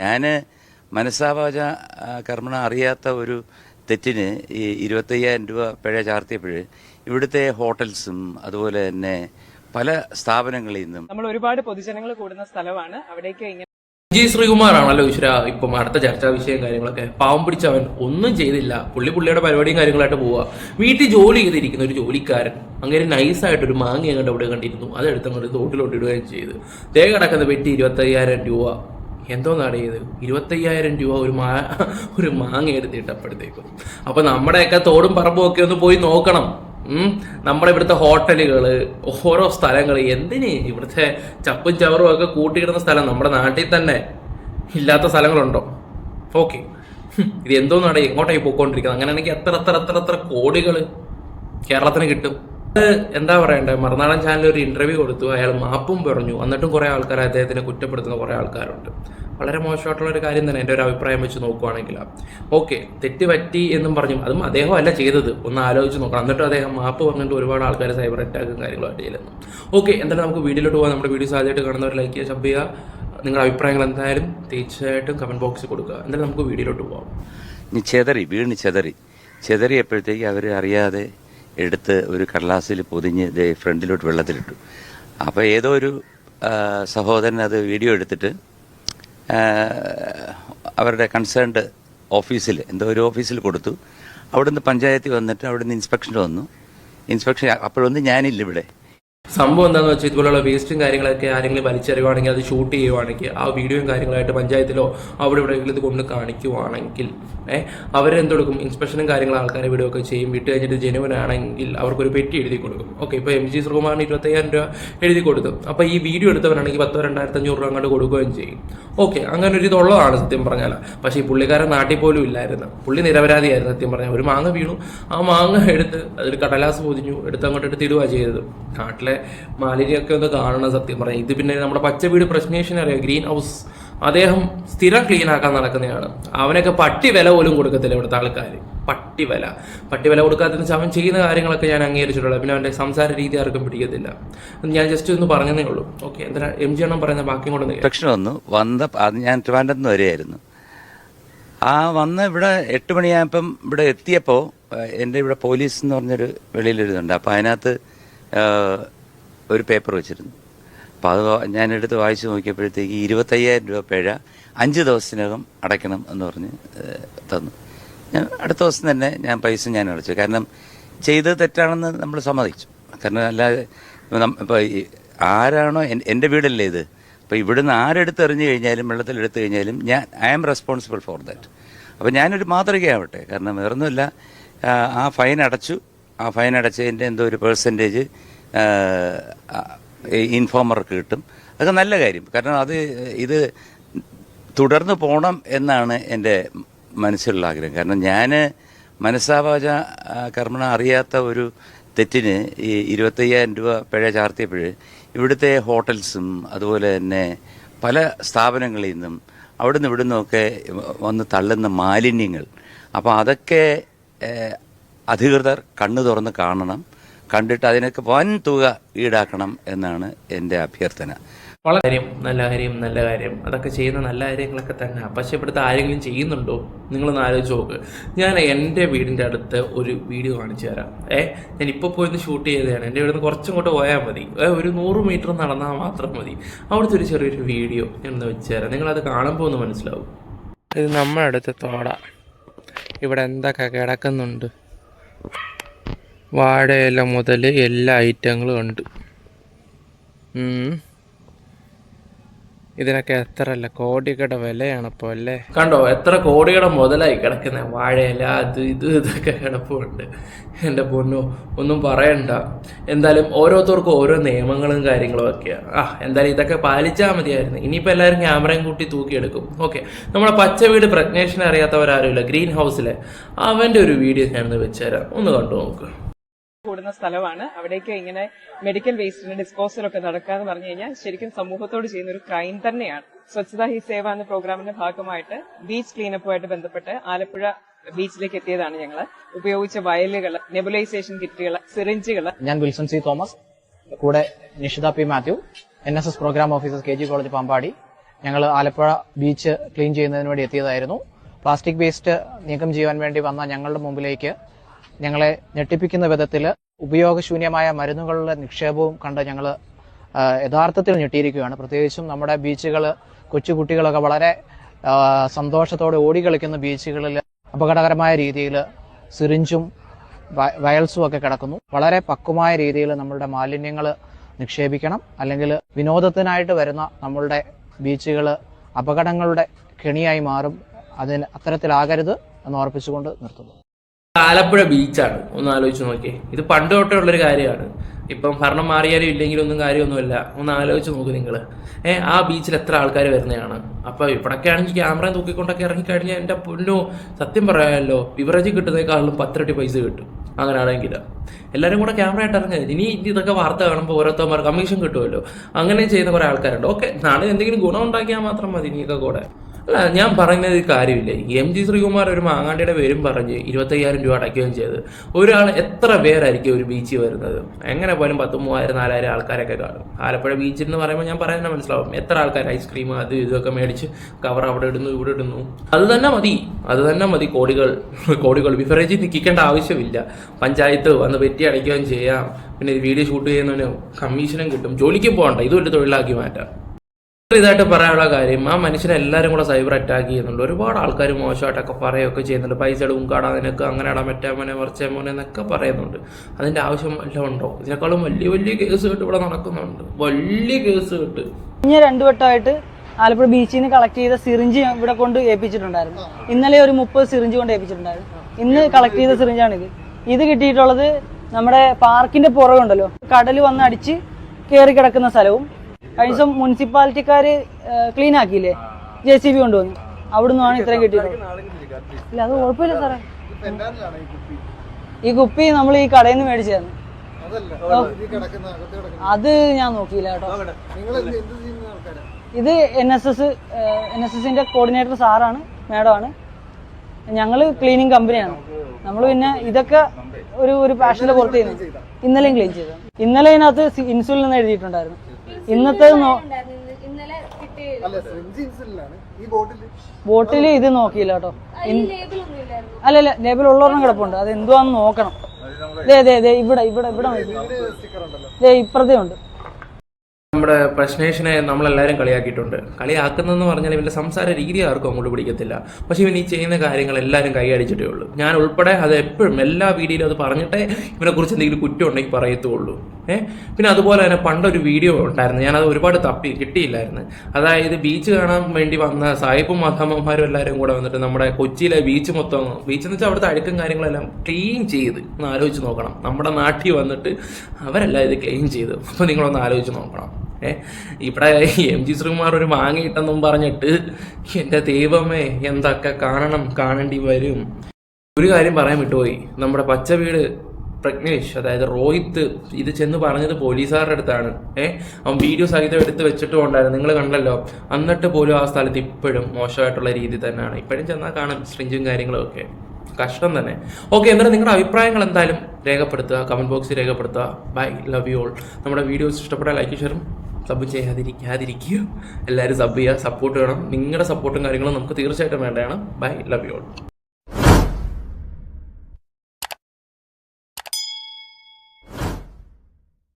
ഞാൻ മനസ്സാവാച കർമ്മണ അറിയാത്ത ഒരു തെറ്റിന് ഈ ഇരുപത്തയ്യായിരം രൂപ പിഴ ചാർത്തിയപ്പോൾ ഇവിടുത്തെ ഹോട്ടൽസും അതുപോലെ തന്നെ പല സ്ഥാപനങ്ങളിൽ നിന്നും നമ്മൾ ഒരുപാട് പൊതുജനങ്ങൾ കൂടുന്ന സ്ഥലമാണ്. അവിടേക്ക് ഇങ്ങനെ ജി ശ്രീകുമാറാണല്ലോ ഈശ്വര ഇപ്പം അടുത്ത ചർച്ചാ വിഷയം കാര്യങ്ങളൊക്കെ. പാവം പിടിച്ചവൻ ഒന്നും ചെയ്തില്ല. പുള്ളി പുള്ളിയുടെ പരിപാടിയും കാര്യങ്ങളായിട്ട് പോവുക വീട്ടിൽ ജോലി ചെയ്തിരിക്കുന്ന ഒരു ജോലിക്കാരൻ. അങ്ങനെ നൈസായിട്ട് ഒരു മാങ്ങ അങ്ങോട്ട് അവിടെ കണ്ടിരുന്നു. അതെടുത്ത് അങ്ങോട്ട് തോട്ടിലോട്ട് ഇടുകയും ചെയ്തു. തേ കിടക്കുന്ന വെട്ടി ഇരുപത്തയ്യായിരം രൂപ. എന്തോന്നാണ് ചെയ്ത് ഇരുപത്തയ്യായിരം രൂപ ഒരു മാ ഒരു മാങ്ങ എടുത്തിട്ടപ്പോഴത്തേക്കും അപ്പൊ നമ്മുടെയൊക്കെ തോടും പറമ്പും ഒക്കെ ഒന്ന് പോയി നോക്കണം. നമ്മുടെ ഇവിടുത്തെ ഹോട്ടലുകൾ ഓരോ സ്ഥലങ്ങൾ എന്തിന് ഇവിടുത്തെ ചപ്പും ചവറും ഒക്കെ കൂട്ടിയിടുന്ന സ്ഥലം നമ്മുടെ നാട്ടിൽ തന്നെ ഇല്ലാത്ത സ്ഥലങ്ങളുണ്ടോ? ഓക്കെ. ഇത് എന്തോന്നാണ് എങ്ങോട്ടായി പോയിക്കൊണ്ടിരിക്കുന്നത്? അങ്ങനെയാണെങ്കിൽ എത്ര എത്ര എത്ര എത്ര കോടികൾ കേരളത്തിന് കിട്ടും? എന്താ പറയണ്ടേ? മറുനാടൻ ചാനലിൽ ഒരു ഇന്റർവ്യൂ കൊടുത്തു. അയാൾ മാപ്പും പറഞ്ഞു. എന്നിട്ടും കുറെ ആൾക്കാർ അദ്ദേഹത്തിനെ കുറ്റപ്പെടുത്തുന്ന കുറെ ആൾക്കാരുണ്ട്. വളരെ മോശമായിട്ടുള്ള ഒരു കാര്യം തന്നെ എന്റെ ഒരു അഭിപ്രായം വെച്ച് നോക്കുവാണെങ്കിൽ. ഓക്കെ തെറ്റ് പറ്റി എന്നും പറഞ്ഞു. അതും അദ്ദേഹം അല്ല ചെയ്തത്. ഒന്ന് ആലോചിച്ച് നോക്കണം. എന്നിട്ട് അദ്ദേഹം മാപ്പ് പറഞ്ഞിട്ട് ഒരുപാട് ആൾക്കാർ സൈബർ അറ്റാക്കും കാര്യങ്ങളായിട്ട് ചെയ്യുന്നു. ഓക്കെ എന്തായാലും നമുക്ക് വീഡിയോയിലോട്ട് പോകാം. നമ്മുടെ വീഡിയോസ് ആദ്യമായിട്ട് കാണുന്നവർ ലൈക്ക് ചെയ്യുക സബ് ചെയ്യുക. നിങ്ങളുടെ അഭിപ്രായങ്ങൾ എന്തായാലും തീർച്ചയായിട്ടും കമന്റ് ബോക്സിൽ കൊടുക്കുക. എന്തായാലും നമുക്ക് വീഡിയോയിലോട്ട് പോകാം ഇനി ചെതറി വീണ് ചെതറി. ചെതറിയപ്പോഴത്തേക്ക് അവർ അറിയാതെ എടുത്ത് ഒരു കടലാസിൽ പൊതിഞ്ഞ് ഫ്രണ്ടിലോട്ട് വെള്ളത്തിലിട്ടു. അപ്പോൾ ഏതോ ഒരു സഹോദരൻ അത് വീഡിയോ എടുത്തിട്ട് അവരുടെ കൺസേൺഡ് ഓഫീസിൽ എന്തോ ഒരു ഓഫീസിൽ കൊടുത്തു. അവിടുന്ന് പഞ്ചായത്തിൽ വന്നിട്ട് അവിടുന്ന് ഇൻസ്പെക്ഷൻ വന്നു. ഇൻസ്പെക്ഷൻ അപ്പോഴൊന്നും ഞാനില്ല ഇവിടെ. സംഭവം എന്താണെന്ന് വെച്ചാൽ ഇതുപോലുള്ള വേസ്റ്റും കാര്യങ്ങളൊക്കെ ആരെങ്കിലും വലിച്ചെറിയുവാണെങ്കിൽ അത് ഷൂട്ട് ചെയ്യുവാണെങ്കിൽ ആ വീഡിയോയും കാര്യങ്ങളായിട്ട് പഞ്ചായത്തിലോ അവിടെ എവിടെയെങ്കിലും ഇത് കൊണ്ട് കാണിക്കുവാണെങ്കിൽ ഏഹ് അവരെന്തെടുക്കും? ഇൻസ്പെക്ഷനും കാര്യങ്ങളും ആൾക്കാരെ വീഡിയോ ചെയ്യും. വിട്ട് കഴിഞ്ഞിട്ട് ജനുവൻ ആണെങ്കിൽ അവർക്കൊരു പെറ്റി എഴുതി കൊടുക്കും. ഓക്കെ ഇപ്പോൾ എം ജി ശ്രീകുമാറിന് ഇരുപത്തയ്യായിരം രൂപ എഴുതി കൊടുത്തു. അപ്പോൾ ഈ വീഡിയോ എടുത്തവരാണെങ്കിൽ പത്തോ രണ്ടായിരത്തി അഞ്ഞൂറ് രൂപ അങ്ങോട്ട് കൊടുക്കുകയും ചെയ്യും. ഓക്കെ അങ്ങനെ ഒരു ഇതുള്ളതാണ് സത്യം പറഞ്ഞാൽ പക്ഷേ ഈ പുള്ളിക്കാരൻ നാട്ടിൽ പോലും ഇല്ലായിരുന്നു. പുള്ളി നിരപരാധിയായിരുന്നു സത്യം പറഞ്ഞാൽ ഒരു മാങ്ങ വീണു. ആ മാങ്ങ എടുത്ത് അതിൽ കടലാസ് പൊതിഞ്ഞു എടുത്ത് അങ്ങോട്ട് എടുത്ത് ചെയ്തത്. നാട്ടിലെ മാലിന്യമൊക്കെ ഒന്ന് കാണണം സത്യം പറയാം ഇത് പിന്നെ നമ്മുടെ പച്ച വീട് പ്രശ്നേഷൻ അറിയാം ഗ്രീൻ ഹൗസ്. അദ്ദേഹം സ്ഥിരം ക്ലീൻ ആക്കാൻ നടക്കുന്നതാണ് അവനൊക്കെ പട്ടി വില പോലും കൊടുക്കത്തില്ല ഇവിടുത്തെ ആൾക്കാർ പട്ടി വില പട്ടി വില കൊടുക്കാത്തതിന് വെച്ചാൽ അവൻ ചെയ്യുന്ന കാര്യങ്ങളൊക്കെ ഞാൻ അംഗീകരിച്ചിട്ടുള്ളൂ. പിന്നെ അവന്റെ സംസാര രീതി ആർക്കും പിടിക്കത്തില്ല. ഞാൻ ജസ്റ്റ് ഒന്ന് പറഞ്ഞതേ ഉള്ളൂ. ഓക്കെ എന്താ എം ജി എണ്ണം പറയുന്ന ബാക്കി കൊണ്ടു പ്രശ്നം വന്നു. വന്ന ഞാൻ ട്രിവാൻഡ്രത്ത് നിന്ന് വരെയായിരുന്നു ആ വന്ന് ഇവിടെ എട്ട് മണിയായപ്പം ഇവിടെ എത്തിയപ്പോൾ എന്റെ ഇവിടെ പോലീസ് എന്ന് പറഞ്ഞൊരു വെളിയിലൊരിതുണ്ട് അപ്പോൾ അതിനകത്ത് ഒരു പേപ്പർ വെച്ചിരുന്നു. അപ്പോൾ അത് എടുത്ത് വായിച്ചു നോക്കിയപ്പോഴത്തേക്ക് ഇരുപത്തയ്യായിരം രൂപ പിഴ അഞ്ച് ദിവസത്തിനകം അടയ്ക്കണം എന്ന് പറഞ്ഞ് തന്നു. ഞാൻ അടുത്ത ദിവസം തന്നെ ഞാൻ പൈസ ഞാൻ അടച്ചു. കാരണം ചെയ്തത് തെറ്റാണെന്ന് നമ്മൾ സമ്മതിച്ചു. കാരണം അല്ലാതെ ഇപ്പോൾ ആരാണോ എന്റെ വീടല്ലേ ഇത്. അപ്പോൾ ഇവിടുന്ന് ആരെടുത്ത് എറിഞ്ഞു കഴിഞ്ഞാലും വെള്ളത്തിൽ എടുത്തു കഴിഞ്ഞാലും ഞാൻ I am responsible for that അപ്പോൾ ഞാനൊരു മാതൃകയാവട്ടെ. കാരണം വേറൊന്നുമില്ല ആ, ഫൈൻ അടച്ചു. ആ ഫൈൻ അടച്ചതിന്റെ എന്തോ ഒരു പേഴ്സന്റേജ് ഇൻഫോമർക്ക് കിട്ടും. അതൊക്കെ നല്ല കാര്യം. കാരണം അത് ഇത് തുടർന്ന് പോകണം എന്നാണ് എന്റെ മനസ്സിലുള്ള ആഗ്രഹം. കാരണം ഞാൻ മനസ്സാവാച കർമ്മണ അറിയാത്ത ഒരു തെറ്റിന് ഈ ഇരുപത്തയ്യായിരം രൂപ പിഴ ചാർത്തിയപ്പോൾ ഇവിടുത്തെ ഹോട്ടൽസും അതുപോലെ തന്നെ പല സ്ഥാപനങ്ങളിൽ നിന്നും അവിടുന്ന് ഇവിടുന്നൊക്കെ വന്ന് തള്ളുന്ന മാലിന്യങ്ങൾ. അപ്പോൾ അതൊക്കെ അധികൃതർ കണ്ണു തുറന്ന് കാണണം. കണ്ടിട്ട് അതിനൊക്കെ വൻ തുക ഈടാക്കണം എന്നാണ് എന്റെ അഭ്യർത്ഥന. വളരെ കാര്യം നല്ല കാര്യം നല്ല കാര്യം. അതൊക്കെ ചെയ്യുന്ന നല്ല കാര്യങ്ങളൊക്കെ തന്നെ. പക്ഷെ ഇവിടുത്തെ ആരെങ്കിലും ചെയ്യുന്നുണ്ടോ? നിങ്ങളൊന്ന് ആലോചിച്ച് നോക്ക്. ഞാൻ എന്റെ വീടിന്റെ അടുത്ത് ഒരു വീഡിയോ കാണിച്ചു തരാം. ഏ ഞാൻ ഇപ്പോൾ പോയിന്ന് ഷൂട്ട് ചെയ്തതാണ്. എന്റെ ഇവിടുന്ന് കുറച്ചും പോയാൽ മതി. ഒരു നൂറ് മീറ്റർ നടന്നാൽ മാത്രം മതി. അവിടുത്തെ ഒരു ചെറിയൊരു വീഡിയോ ഞാനൊന്ന് വെച്ച് തരാം. നിങ്ങളത് കാണുമ്പോൾ ഒന്ന് മനസ്സിലാവും. ഇത് നമ്മുടെ അടുത്ത് തോട. ഇവിടെ എന്തൊക്കെ കിടക്കുന്നുണ്ട്? വാഴയില മുതൽ എല്ലാ ഐറ്റങ്ങളും ഉണ്ട്. ഇതിനൊക്കെ എത്ര അല്ല കോടികളുടെ വിലയാണ് ഇപ്പോ അല്ലേ? കണ്ടോ? എത്ര കോടികട മുതലായി കിടക്കുന്ന? വാഴയില അത് ഇത് ഇതൊക്കെ കിടപ്പുണ്ട്. എന്റെ പൊന്നു ഒന്നും പറയണ്ട. എന്തായാലും ഓരോരുത്തർക്കും ഓരോ നിയമങ്ങളും കാര്യങ്ങളും ഒക്കെയാണ് ആ എന്തായാലും ഇതൊക്കെ പാലിച്ചാൽ മതിയായിരുന്നു. ഇനിയിപ്പോൾ എല്ലാവരും ക്യാമറയും കൂട്ടി തൂക്കിയെടുക്കും. ഓക്കെ. നമ്മളെ പച്ച വീട് പ്രജ്ഞേഷനെ അറിയാത്തവരാരുമില്ല ഗ്രീൻ ഹൗസിലെ അവന്റെ ഒരു വീഡിയോ ഞാനൊന്ന് വെച്ചുതരാം. ഒന്ന് കണ്ടു നോക്ക്. കൂടുന്ന സ്ഥലമാണ്. അവിടേക്ക് ഇങ്ങനെ മെഡിക്കൽ വേസ്റ്റിന്റെ ഡിസ്പോസൽ ഒക്കെ നടക്കാന്ന് പറഞ്ഞു കഴിഞ്ഞാൽ ശരിക്കും സമൂഹത്തോട് ചെയ്യുന്ന ഒരു ക്രൈം തന്നെയാണ്. സ്വച്ഛത ഹി സേവ എന്ന പ്രോഗ്രാമിന്റെ ഭാഗമായിട്ട് ബീച്ച് ക്ലീനപ്പുമായിട്ട് ബന്ധപ്പെട്ട് ആലപ്പുഴ ബീച്ചിലേക്ക് എത്തിയതാണ് ഞങ്ങൾ ഉപയോഗിച്ച വയലുകൾ നെബുലൈസേഷൻ കിറ്റുകൾ സിറിഞ്ചുകൾ ഞാൻ വിൽസൺ സി തോമസ്. കൂടെ Nishitha P Mathew. N S S programme officer K G college Pampady. ഞങ്ങൾ ആലപ്പുഴ ബീച്ച് ക്ലീൻ ചെയ്യുന്നതിന് വേണ്ടി എത്തിയതായിരുന്നു. പ്ലാസ്റ്റിക് വേസ്റ്റ് നീക്കം ചെയ്യാൻ വേണ്ടി വന്ന ഞങ്ങളുടെ മുമ്പിലേക്ക് ഞങ്ങളെ ഞെട്ടിപ്പിക്കുന്ന വിധത്തിൽ ഉപയോഗശൂന്യമായ മരുന്നുകളുടെ നിക്ഷേപവും കണ്ട് ഞങ്ങൾ യഥാർത്ഥത്തിൽ ഞെട്ടിയിരിക്കുകയാണ്. പ്രത്യേകിച്ചും നമ്മുടെ ബീച്ചുകൾ കൊച്ചുകുട്ടികളൊക്കെ വളരെ സന്തോഷത്തോടെ ഓടിക്കളിക്കുന്ന ബീച്ചുകളിൽ അപകടകരമായ രീതിയിൽ സിറിഞ്ചും വയൽസും ഒക്കെ കിടക്കുന്നു. വളരെ പക്വമായ രീതിയിൽ നമ്മളുടെ മാലിന്യങ്ങൾ നിക്ഷേപിക്കണം. അല്ലെങ്കിൽ വിനോദത്തിനായിട്ട് വരുന്ന നമ്മളുടെ ബീച്ചുകൾ അപകടങ്ങളുടെ കെണിയായി മാറും. അതിന് അത്തരത്തിലാകരുത് എന്ന് ഓർപ്പിച്ചുകൊണ്ട് നിർത്തുന്നു. ആലപ്പുഴ ബീച്ചാണ്. ഒന്ന് ആലോചിച്ച് നോക്കിയേ. ഇത് പണ്ട് തൊട്ടേ ഉള്ളൊരു കാര്യമാണ്. ഇപ്പം ഭരണം മാറിയാലും ഇല്ലെങ്കിലും ഒന്നും കാര്യമൊന്നുമില്ല. ഒന്ന് ആലോചിച്ച് നോക്ക് നിങ്ങൾ ഏ ആ ബീച്ചിൽ എത്ര ആൾക്കാർ വരുന്നതാണ്? അപ്പോൾ ഇവിടൊക്കെ ആണെങ്കിൽ ക്യാമറ തൂക്കിക്കൊണ്ടൊക്കെ ഇറങ്ങിക്കഴിഞ്ഞാൽ എന്റെ പൊന്നോ. സത്യം പറയാമല്ലോ വിവറേജ് കിട്ടുന്നതിനേക്കാളും പത്തിരട്ടി പൈസ കിട്ടും. അങ്ങനെ ആണെങ്കിൽ എല്ലാവരും കൂടെ ക്യാമറ ആയിട്ട് ഇറങ്ങുക ഇനി ഇതൊക്കെ വാർത്ത കാണുമ്പോൾ ഓരോരുത്തന്മാർ കമ്മീഷൻ കിട്ടുമല്ലോ. അങ്ങനെ ചെയ്യുന്ന കുറേ ആൾക്കാരുണ്ട്. ഓക്കെ നാളെ എന്തെങ്കിലും ഗുണം ഉണ്ടാക്കിയാൽ മാത്രം മതി ഇനിയൊക്കെ കൂടെ. അല്ല ഞാൻ പറയുന്നത് കാര്യമില്ല. എം ജി ശ്രീകുമാർ ഒരു മാങ്ങാണ്ടിയുടെ പേരും പറഞ്ഞ് ഇരുപത്തയ്യായിരം രൂപ അടയ്ക്കുകയും ചെയ്ത് ഒരാൾ എത്ര പേരായിരിക്കും ഒരു ബീച്ചിൽ വരുന്നത്? എങ്ങനെ പോലും പത്ത് മൂവായിരം നാലായിരം ആൾക്കാരൊക്കെ കാണും. ആലപ്പുഴ ബീച്ചിൽ എന്ന് പറയുമ്പോൾ ഞാൻ പറയുന്നത് മനസ്സിലാവും. എത്ര ആൾക്കാർ ഐസ്ക്രീം അത് ഇതൊക്കെ മേടിച്ച് കവർ അവിടെ ഇടുന്നു ഇവിടെ ഇടുന്നു. അത് തന്നെ മതി. അത് തന്നെ മതി. കോടികൾ കോടികൾ. ബിഫറേജ് നിൽക്കേണ്ട ആവശ്യമില്ല. പഞ്ചായത്ത് വന്ന് പെറ്റി അടയ്ക്കുകയും ചെയ്യാം. പിന്നെ വീഡിയോ ഷൂട്ട് ചെയ്യുന്നതിന് കമ്മീഷനും കിട്ടും. ജോലിക്ക് പോകണ്ട. ഇതൊരു തൊഴിലാക്കി മാറ്റാം. ഇതായിട്ട് പറയാനുള്ള കാര്യം ആ മനുഷ്യനെ എല്ലാവരും കൂടെ സൈബർ അറ്റാക്ക് ചെയ്യുന്നുണ്ട്. ഒരുപാട് ആൾക്കാർ മോശമായിട്ടൊക്കെ പറയുകയൊക്കെ ചെയ്യുന്നുണ്ട്. പൈസ ഇടും കാടാ നിനക്ക് അങ്ങനെ ഇടാൻ പറ്റാ മോനെ മറിച്ച മോനെ എന്നൊക്കെ പറയുന്നുണ്ട്. അതിന്റെ ആവശ്യം എല്ലാം ഉണ്ടോ? ഇതിനേക്കാളും വലിയ വലിയ കേസ് കേട്ട് ഇവിടെ നടക്കുന്നുണ്ട്. വലിയ കേസ് കേട്ട് കഴിഞ്ഞ രണ്ടു വട്ടമായിട്ട് ആലപ്പുഴ ബീച്ചിൽ നിന്ന് കളക്ട് ചെയ്ത സിറിഞ്ച് ഇവിടെ കൊണ്ട് ഏൽപ്പിച്ചിട്ടുണ്ടായിരുന്നു. ഇന്നലെ ഒരു മുപ്പത് സിറിഞ്ച് കൊണ്ട് ഏൽപ്പിച്ചിട്ടുണ്ടായിരുന്നു. ഇന്ന് കളക്ട് ചെയ്ത സിറിഞ്ചാണിത്. ഇത് കിട്ടിയിട്ടുള്ളത് നമ്മുടെ പാർക്കിന്റെ പുറകുണ്ടല്ലോ കടൽ വന്ന് അടിച്ച് കയറി കിടക്കുന്ന സ്ഥലവും കഴിഞ്ഞ ദിവസം മുനിസിപ്പാലിറ്റിക്കാര് ക്ലീൻ ആക്കിയില്ലേ ജെ സി ബി കൊണ്ടുവന്നു. അവിടെ നിന്നാണ് ഇത്രയും കിട്ടിയത്. ഇല്ല അത് കുഴപ്പമില്ല സാറേ. ഈ കുപ്പി? നമ്മൾ ഈ കടയിൽ നിന്ന് മേടിച്ചതാണ് അത് ഞാൻ നോക്കിയില്ല കേട്ടോ. ഇത് N S S N S എസിന്റെ കോർഡിനേറ്റർ സാറാണ് മാഡമാണ്. ഞങ്ങൾ ക്ലീനിങ് കമ്പനിയാണ്. നമ്മൾ പിന്നെ ഇതൊക്കെ ഒരു ഒരു പാഷന്റെ പുറത്ത് ചെയ്യുന്നത് ഇന്നലെയും ക്ലീൻ ചെയ്തു ഇന്നലെ ഇതിനകത്ത് സി- ഇൻസുലിൻ എന്ന് എഴുതിയിട്ടുണ്ടായിരുന്നു. ഇന്നത്തെ ബോട്ടിൽ ഇന്നലെ കിട്ടിയ ബോട്ടിൽ ഇത് നോക്കിയില്ല കേട്ടോ. അല്ല അല്ല ലേബിൾ ഉള്ളവരെ കിടപ്പുണ്ട്. അത് എന്തുവാന്ന് നോക്കണം. ദേ ദേ ദേ ഇവിടെ ഇവിടെ ഇവിടെ ഇപ്പുറത്തേ ഉണ്ട് നമ്മുടെ പ്രശ്നേഷനെ നമ്മളെല്ലാവരും കളിയാക്കിയിട്ടുണ്ട്. കളിയാക്കുന്നതെന്ന് പറഞ്ഞാൽ ഇവന്റെ സംസാര രീതി ആർക്കും അങ്ങോട്ട് പിടിക്കത്തില്ല. പക്ഷേ ഇവൻ ഈ ചെയ്യുന്ന കാര്യങ്ങൾ എല്ലാവരും കൈയടിച്ചിട്ടേ ഉള്ളൂ. ഞാൻ ഉൾപ്പെടെ അത് എപ്പോഴും എല്ലാ വീഡിയോയിലും അത് പറഞ്ഞിട്ടേ ഇവനെക്കുറിച്ച് എന്തെങ്കിലും കുറ്റം ഉണ്ടെങ്കിൽ പറയത്തുള്ളൂ. ഏഹ് പിന്നെ അതുപോലെ തന്നെ പണ്ടൊരു വീഡിയോ ഉണ്ടായിരുന്നു. ഞാനത് ഒരുപാട് തപ്പി കിട്ടിയില്ലായിരുന്നു. അതായത് ബീച്ച് കാണാൻ വേണ്ടി വന്ന സായിപ്പും മധമ്മമാരും എല്ലാവരും കൂടെ വന്നിട്ട് നമ്മുടെ കൊച്ചിയിലെ ബീച്ച് മൊത്തം ബീച്ച് എന്ന് വെച്ചാൽ അവിടുത്തെ അഴുക്കും കാര്യങ്ങളെല്ലാം ക്ലീൻ ചെയ്ത് ഒന്ന് ആലോചിച്ച് നോക്കണം. നമ്മുടെ നാട്ടിൽ വന്നിട്ട് അവരെല്ലാം ഇത് ക്ലീൻ ചെയ്ത്. അപ്പോൾ നിങ്ങളൊന്ന് ആലോചിച്ച് നോക്കണം. ഇവിടെ എം ജി ശ്രീകുമാർ ഒരു മാങ്ങയിട്ടെന്നും പറഞ്ഞിട്ട് എന്റെ ദൈവമേ എന്തൊക്കെ കാണണം കാണേണ്ടി വരും. ഒരു കാര്യം പറയാൻ വിട്ടുപോയി. നമ്മുടെ പച്ച വീട് പ്രജ്ഞേഷ് അതായത് റോഹിത്ത് ഇത് ചെന്ന് പറഞ്ഞത് പോലീസുകാരുടെ അടുത്താണ്. ഏ അവൻ വീഡിയോ സഹിതം എടുത്ത് വെച്ചിട്ടും ഉണ്ടായിരുന്നു. നിങ്ങൾ കണ്ടല്ലോ? എന്നിട്ട് പോലും ആ സ്ഥലത്ത് ഇപ്പോഴും മോശമായിട്ടുള്ള രീതി തന്നെയാണ്. ഇപ്പോഴും ചെന്നാൽ കാണും സ്ട്രിഞ്ചും കാര്യങ്ങളും ഒക്കെ. കഷ്ടം തന്നെ. ഓക്കെ എന്നിട്ട് നിങ്ങളുടെ അഭിപ്രായങ്ങൾ എന്തായാലും രേഖപ്പെടുത്തുക. കമന്റ് ബോക്സിൽ രേഖപ്പെടുത്തുക. Bye love you all. നമ്മുടെ വീഡിയോസ് ഇഷ്ടപ്പെട്ടാൽ ലൈക്ക് ഷെയറും സബ് ചെയ്യാതിരിക്കാതിരിക്കുക എല്ലാവരും സബ് ചെയ്യുക സപ്പോർട്ട് വേണം. നിങ്ങളുടെ സപ്പോർട്ടും കാര്യങ്ങളും നമുക്ക് തീർച്ചയായിട്ടും വേണ്ടതാണ്. By love you all